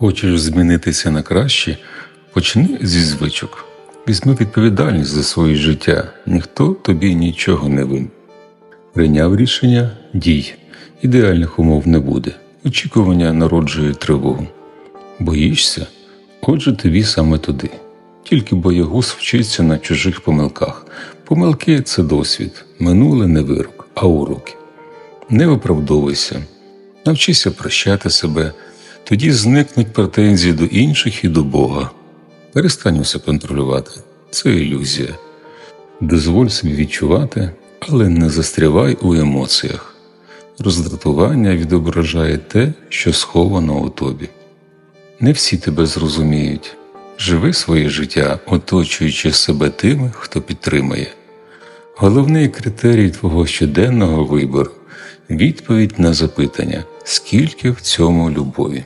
Хочеш змінитися на краще, почни зі звичок. Візьми відповідальність за своє життя, ніхто тобі нічого не винен. Прийняв рішення дій. Ідеальних умов не буде. Очікування народжує тривогу. Боїшся? Отже, тобі саме туди. Тільки боягуз вчиться на чужих помилках. Помилки це досвід, минуле не вирок, а уроки. Не виправдовуйся, навчися прощати себе, тоді зникнуть претензії до інших і до Бога. Перестань усе контролювати, це ілюзія. Дозволь собі відчувати, але не застрявай у емоціях. Роздратування відображає те, що сховано у тобі. Не всі тебе зрозуміють. Живи своє життя, оточуючи себе тими, хто підтримує. Головний критерій твого щоденного вибору відповідь на запитання, скільки в цьому любові.